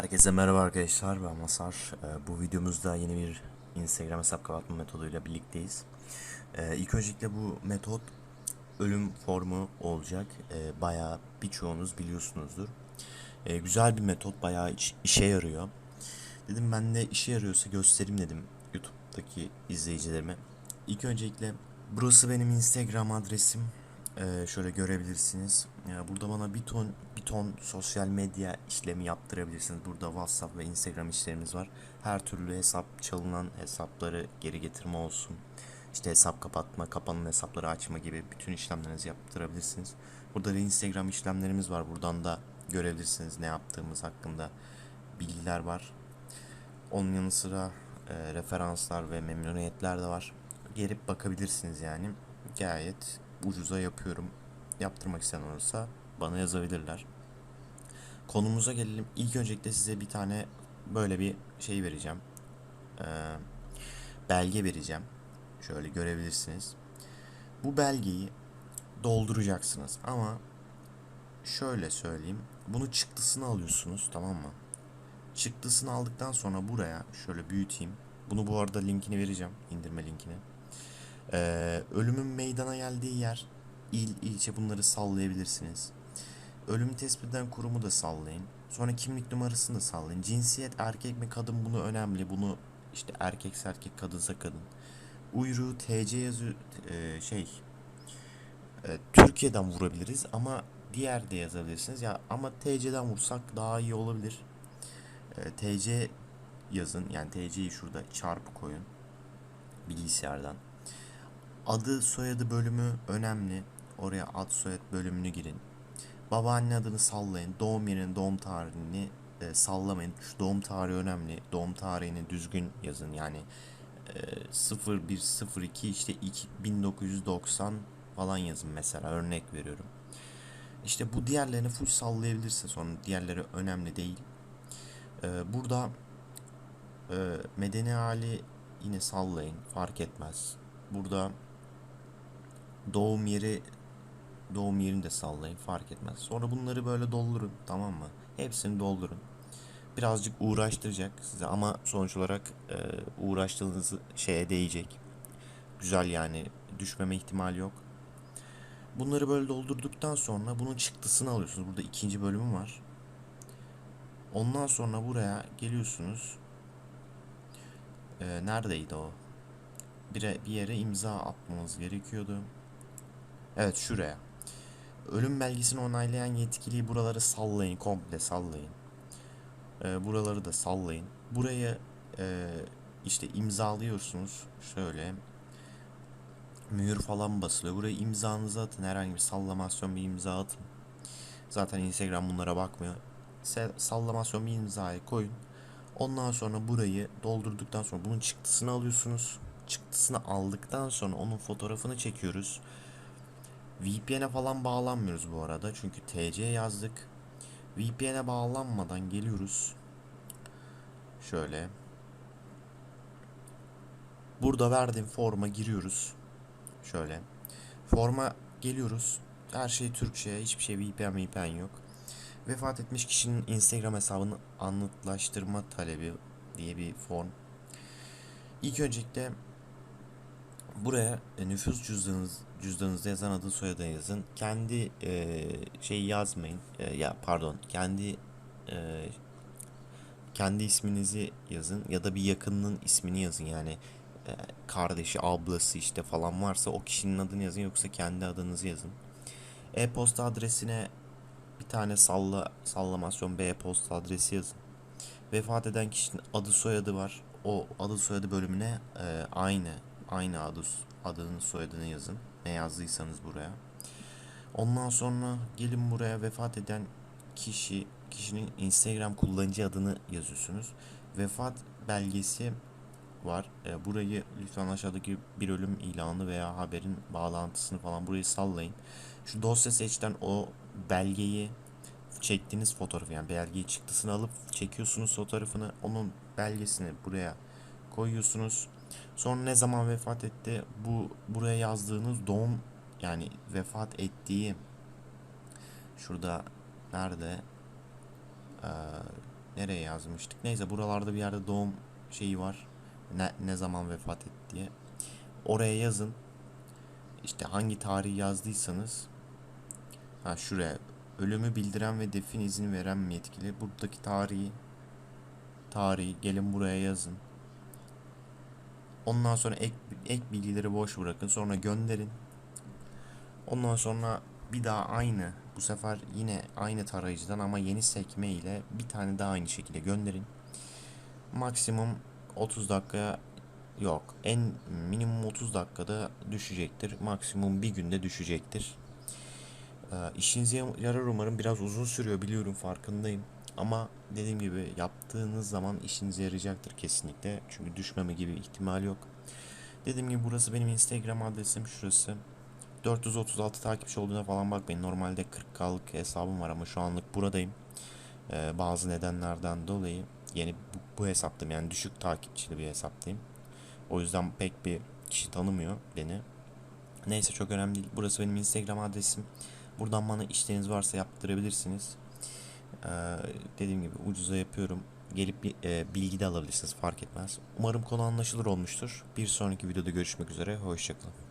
Herkese merhaba arkadaşlar ben Masar. Ee, bu videomuzda yeni bir Instagram hesap kapatma metoduyla birlikteyiz. Ee, ilk öncelikle bu metot ölüm formu olacak. Ee, bayağı birçoğunuz biliyorsunuzdur. Güzel bir metot bayağı iş- işe yarıyor. Dedim ben de işe yarıyorsa göstereyim dedim YouTube'daki izleyicilerime. İlk öncelikle burası benim Instagram adresim. Ee, şöyle görebilirsiniz. Burada bana bir ton bir ton sosyal medya işlemi yaptırabilirsiniz. Burada WhatsApp ve Instagram işlerimiz var. Her türlü hesap çalınan hesapları geri getirme olsun. İşte hesap kapatma, kapanan hesapları açma gibi bütün işlemlerinizi yaptırabilirsiniz. Burada da Instagram işlemlerimiz var. Buradan da görebilirsiniz ne yaptığımız hakkında bilgiler var. Onun yanı sıra e, referanslar ve memnuniyetler de var. Gelip bakabilirsiniz yani. Gayet ucuza yapıyorum. Yaptırmak isteyen olursa bana yazabilirler. Konumuza gelelim. İlk öncelikle size bir tane böyle bir şey vereceğim. Ee, belge vereceğim. Şöyle görebilirsiniz. Bu belgeyi dolduracaksınız ama şöyle söyleyeyim. Bunu çıktısını alıyorsunuz tamam mı? Çıktısını aldıktan sonra buraya şöyle büyüteyim. Bunu bu arada linkini vereceğim. indirme linkini. Ee, ölümün meydana geldiği yer, il, ilçe bunları sallayabilirsiniz. Ölüm tespit eden kurumu da sallayın. Sonra kimlik numarasını da sallayın. Cinsiyet erkek mi kadın bunu önemli. Bunu işte erkekse erkek kadınsa kadın. Uyruğu TC yazı e, şey e, Türkiye'den vurabiliriz ama diğer de yazabilirsiniz. Ya ama TC'den vursak daha iyi olabilir. E, TC yazın. Yani TC'yi şurada çarpı koyun. Bilgisayardan. Adı soyadı bölümü önemli. Oraya ad soyad bölümünü girin. Babaanne adını sallayın. Doğum yerinin doğum tarihini e, sallamayın. Şu doğum tarihi önemli. Doğum tarihini düzgün yazın. Yani e, 0102 işte 2, 1990 falan yazın mesela. Örnek veriyorum. İşte bu diğerlerini full sallayabilirsin sonra. Diğerleri önemli değil. E, burada e, medeni hali yine sallayın. Fark etmez. Burada doğum yeri doğum yerini de sallayın fark etmez. Sonra bunları böyle doldurun tamam mı? Hepsini doldurun. Birazcık uğraştıracak size ama sonuç olarak e, uğraştığınız şeye değecek. Güzel yani düşmeme ihtimali yok. Bunları böyle doldurduktan sonra bunun çıktısını alıyorsunuz. Burada ikinci bölümü var. Ondan sonra buraya geliyorsunuz. E, neredeydi o? Bir, bir yere imza atmanız gerekiyordu. Evet şuraya. Ölüm belgesini onaylayan yetkiliyi buraları sallayın. Komple sallayın. Ee, buraları da sallayın. Buraya e, işte imzalıyorsunuz. Şöyle. Mühür falan basılıyor. Buraya imzanızı atın. Herhangi bir sallamasyon bir imza atın. Zaten Instagram bunlara bakmıyor. Sallamasyon bir imzayı koyun. Ondan sonra burayı doldurduktan sonra bunun çıktısını alıyorsunuz. Çıktısını aldıktan sonra onun fotoğrafını çekiyoruz. VPN'e falan bağlanmıyoruz bu arada. Çünkü TC yazdık. VPN'e bağlanmadan geliyoruz. Şöyle. Burada verdiğim forma giriyoruz. Şöyle. Forma geliyoruz. Her şey Türkçe. Hiçbir şey VPN VPN yok. Vefat etmiş kişinin Instagram hesabını anıtlaştırma talebi diye bir form. İlk öncelikle buraya e, nüfus cüzdanınız cüzdanınızda yazan adı soyadı yazın. Kendi e, şeyi yazmayın. E, ya pardon, kendi e, kendi isminizi yazın ya da bir yakınının ismini yazın yani e, kardeşi, ablası işte falan varsa o kişinin adını yazın yoksa kendi adınızı yazın. E-posta adresine bir tane salla sallamasyon bir e-posta adresi yazın. Vefat eden kişinin adı soyadı var. O adı soyadı bölümüne e, aynı aynı adı adını soyadını yazın. Ne yazdıysanız buraya. Ondan sonra gelin buraya vefat eden kişi kişinin Instagram kullanıcı adını yazıyorsunuz. Vefat belgesi var. E, burayı lütfen aşağıdaki bir ölüm ilanı veya haberin bağlantısını falan burayı sallayın. Şu dosya seçten o belgeyi çektiğiniz fotoğrafı yani belgeyi çıktısını alıp çekiyorsunuz fotoğrafını onun belgesini buraya koyuyorsunuz. Sonra ne zaman vefat etti bu buraya yazdığınız doğum yani vefat ettiği şurada nerede Ee, nereye yazmıştık? Neyse buralarda bir yerde doğum şeyi var. Ne, ne zaman vefat etti diye. Oraya yazın. İşte hangi tarihi yazdıysanız ha şuraya ölümü bildiren ve defin izni veren yetkili? Buradaki tarihi tarihi gelin buraya yazın. Ondan sonra ek, ek bilgileri boş bırakın. Sonra gönderin. Ondan sonra bir daha aynı bu sefer yine aynı tarayıcıdan ama yeni sekme ile bir tane daha aynı şekilde gönderin. Maksimum 30 dakika yok. En minimum 30 dakikada düşecektir. Maksimum bir günde düşecektir. Ee, işinize yarar umarım. Biraz uzun sürüyor biliyorum farkındayım. Ama dediğim gibi yaptığınız zaman işinize yarayacaktır kesinlikle. Çünkü düşmeme gibi ihtimal yok. Dediğim gibi burası benim Instagram adresim şurası. 436 takipçi olduğuna falan bakmayın. Normalde 40K'lık hesabım var ama şu anlık buradayım. Ee, bazı nedenlerden dolayı yeni bu, bu hesaptayım yani düşük takipçili bir hesaptayım. O yüzden pek bir kişi tanımıyor beni. Neyse çok önemli değil. Burası benim Instagram adresim. Buradan bana işleriniz varsa yaptırabilirsiniz. Ee, dediğim gibi ucuza yapıyorum. Gelip e, bilgi de alabilirsiniz fark etmez. Umarım konu anlaşılır olmuştur. Bir sonraki videoda görüşmek üzere. Hoşçakalın.